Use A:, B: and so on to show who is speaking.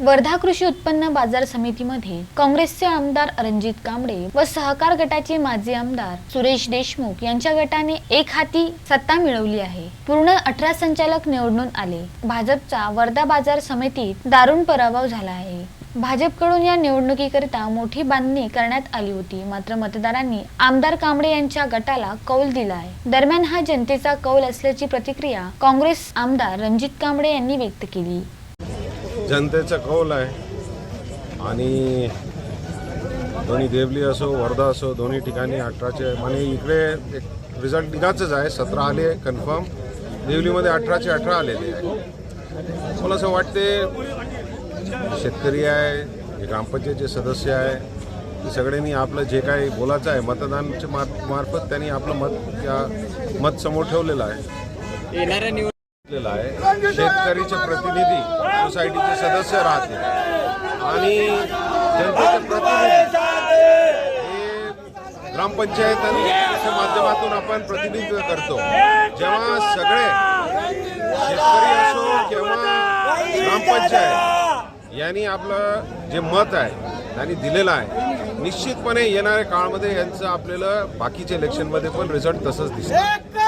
A: वर्धा कृषी उत्पन्न बाजार समितीमध्ये काँग्रेसचे आमदार रणजित कांबळे व सहकार गटाचे माजी आमदार सुरेश देशमुख यांच्या गटाने एक हाती सत्ता मिळवली आहे. पूर्ण अठरा संचालक निवडून आले. भाजपचा वर्धा बाजार समितीत दारुण पराभव झाला आहे. भाजपकडून या निवडणुकीकरिता मोठी बांधणी करण्यात आली होती. मात्र मतदारांनी आमदार कांबळे यांच्या गटाला कौल दिला आहे दरम्यान हा जनतेचा कौल असल्याची प्रतिक्रिया काँग्रेस आमदार रणजित कांबळे यांनी व्यक्त केली.
B: जनतेचा कौल आहे. आणि दोन्ही देवली असो वर्धा असो दोन्ही ठिकाणी अठराचे म्हणजे इकडे एक रिझल्ट निघाचंच आहे. सतरा आले कन्फर्म देवलीमध्ये अठराचे अठरा आलेले आहे. मला असं वाटते शेतकरी आहे जे ग्रामपंचायतचे सदस्य आहे ते सगळ्यांनी आपलं जे काही बोलायचं आहे मतदानाच्या मार्फत त्यांनी आपलं मत त्या मत समोर ठेवलेलं आहे.
C: येणाऱ्या निवड
B: आहे. शेतकरीचे प्रतिनिधी सोसायटीचे सदस्य राहते आणि जनतेचे प्रतिनिधी हे ग्रामपंचायत आणि माध्यमातून आपण प्रतिनिधित्व करतो. जेव्हा सगळे शेतकरी असो किंवा ग्रामपंचायत यांनी आपलं जे मत आहे त्यांनी दिलेलं आहे निश्चितपणे येणाऱ्या काळामध्ये यांचं आपल्याला बाकीच्या इलेक्शनमध्ये पण रिझल्ट तसंच दिसतं